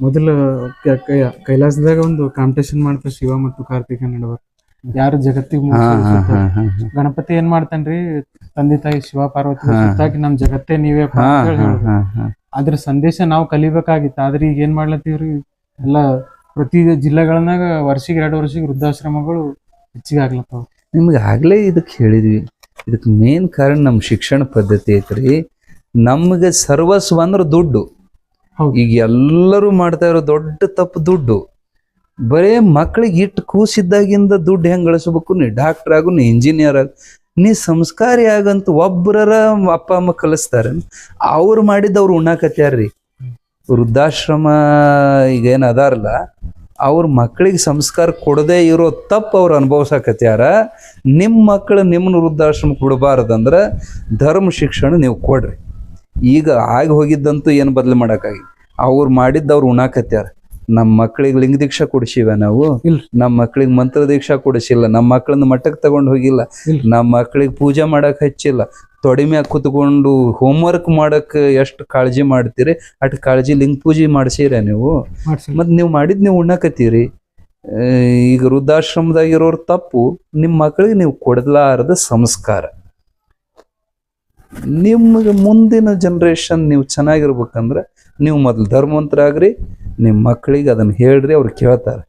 ಮೊದಲು ಕೈಲಾಸದಾಗ ಒಂದು ಕಾಂಪಿಟೇಷನ್ ಮಾಡ್ತಾರೆ ಶಿವ ಮತ್ತು ಕಾರ್ತಿಕ ನಡುವ ಯಾರು ಜಗತ್ತಿಗೆ. ಗಣಪತಿ ಏನ್ ಮಾಡ್ತಾನ್ರಿ? ತಂದೆ ತಾಯಿ ಶಿವ ಪಾರ್ವತಿ. ಸುತ್ತಾಕಿ ನಮ್ ಜಗತ್ತೇ ನೀವೇ. ಅದ್ರ ಸಂದೇಶ ನಾವು ಕಲಿಬೇಕಾಗಿತ್ತು. ಆದ್ರೆ ಈಗ ಏನ್ ಮಾಡ್ಲತ್ತೀವ್ರಿ? ಎಲ್ಲ ಪ್ರತಿ ಜಿಲ್ಲೆಗಳನ್ನಾಗ ವರ್ಷಿಗೆ ಎರಡು ವರ್ಷಿಗೆ ವೃದ್ಧಾಶ್ರಮಗಳು ಹೆಚ್ಚಿಗೆ ಆಗ್ಲತ್ತಾವ. ನಿಮ್ಗೆ ಆಗ್ಲೇ ಇದಕ್ಕೆ ಹೇಳಿದ್ವಿ. ಇದಕ್ಕೆ ಮೇನ್ ಕಾರಣ ನಮ್ಮ ಶಿಕ್ಷಣ ಪದ್ಧತಿ ಐತ್ರಿ. ನಮ್ಗೆ ಸರ್ವಸ್ವ ಅಂದ್ರೆ ದುಡ್ಡು. ಈಗ ಎಲ್ಲರೂ ಮಾಡ್ತಾ ಇರೋ ದೊಡ್ಡ ತಪ್ಪು ದುಡ್ಡು. ಬರೇ ಮಕ್ಳಿಗೆ ಇಟ್ಟು ಕೂಸಿದ್ದಾಗಿಂದ ದುಡ್ಡು ಹೆಂಗ್ ಗಳಿಸ್ಬೇಕು? ನೀ ಡಾಕ್ಟರ್ ಆಗು, ನೀ ಇಂಜಿನಿಯರ್ ಆಗು, ನೀ ಸಂಸ್ಕಾರಿ ಆಗಂತ ಒಬ್ಬರರ ಅಪ್ಪ, ಅಮ್ಮ ಕಲಿಸ್ತಾರೆ. ಅವ್ರು ಮಾಡಿದ್ದು ಅವ್ರು ಉಣ್ಣಾಕತ್ಯಾರ್ರಿ ವೃದ್ಧಾಶ್ರಮ ಈಗ ಅದಾರಲ್ಲ, ಅವ್ರ ಮಕ್ಕಳಿಗೆ ಸಂಸ್ಕಾರ ಕೊಡದೇ ಇರೋ ತಪ್ಪು ಅವ್ರು ಅನುಭವಿಸಕತ್ಯಾರ ನಿಮ್ಮ ಮಕ್ಕಳು ನಿಮ್ಮನ್ನ ವೃದ್ಧಾಶ್ರಮ ಕೊಡಬಾರ್ದಂದ್ರೆ ಧರ್ಮ ಶಿಕ್ಷಣ ನೀವು ಕೊಡ್ರಿ. ಈಗ ಆಗಿ ಹೋಗಿದ್ದಂತೂ ಏನು ಬದಲು ಮಾಡೋಕ್ಕಾಗಿ? ಅವ್ರು ಮಾಡಿದ್ದು ಅವ್ರು ಉಣಾಕತ್ಯಾರ. ನಮ್ಮ ಮಕ್ಕಳಿಗೆ ಲಿಂಗ ದೀಕ್ಷಾ ಕೊಡಿಸಿವ ನಾವು. ನಮ್ಮ ಮಕ್ಕಳಿಗೆ ಮಂತ್ರ ದೀಕ್ಷಾ ಕೊಡಿಸಿಲ್ಲ. ನಮ್ಮ ಮಕ್ಕಳನ್ನ ಮಟ್ಟಕ್ಕೆ ತಗೊಂಡು ಹೋಗಿಲ್ಲ. ನಮ್ಮ ಮಕ್ಕಳಿಗೆ ಪೂಜೆ ಮಾಡಕ್ ಹಚ್ಚಿಲ್ಲ. ತೊಡಿಮೆ ಕುತ್ಕೊಂಡು ಹೋಮ್ವರ್ಕ್ ಮಾಡಕ್ ಎಷ್ಟು ಕಾಳಜಿ ಮಾಡ್ತೀರಿ? ಅಟ್ ಕಾಳಜಿ ಲಿಂಗ ಪೂಜೆ ಮಾಡಿಸಿರ ನೀವು? ಮತ್ತು ಮತ್ ನೀವು ಮಾಡಿದ್ದು ನೀವು ಉಣ್ಣಕತ್ತೀರಿ ಈಗ ವೃದ್ಧಾಶ್ರಮದಾಗಿರೋರ್ ತಪ್ಪು. ನಿಮ್ಮ ಮಕ್ಕಳಿಗೆ ನೀವು ಕೊಡಲಾರದ ಸಂಸ್ಕಾರ. ನಿಮಗೆ ಮುಂದಿನ ಜನ್ರೇಷನ್ ನೀವು ಚೆನ್ನಾಗಿರ್ಬೇಕಂದ್ರೆ ನೀವು ಮೊದಲು ಧರ್ಮವಂತರಾಗ್ರಿ ನಿಮ್ಮ ಮಕ್ಕಳಿಗೆ ಅದನ್ನು ಹೇಳ್ರಿ ಅವ್ರು ಕೇಳ್ತಾರೆ.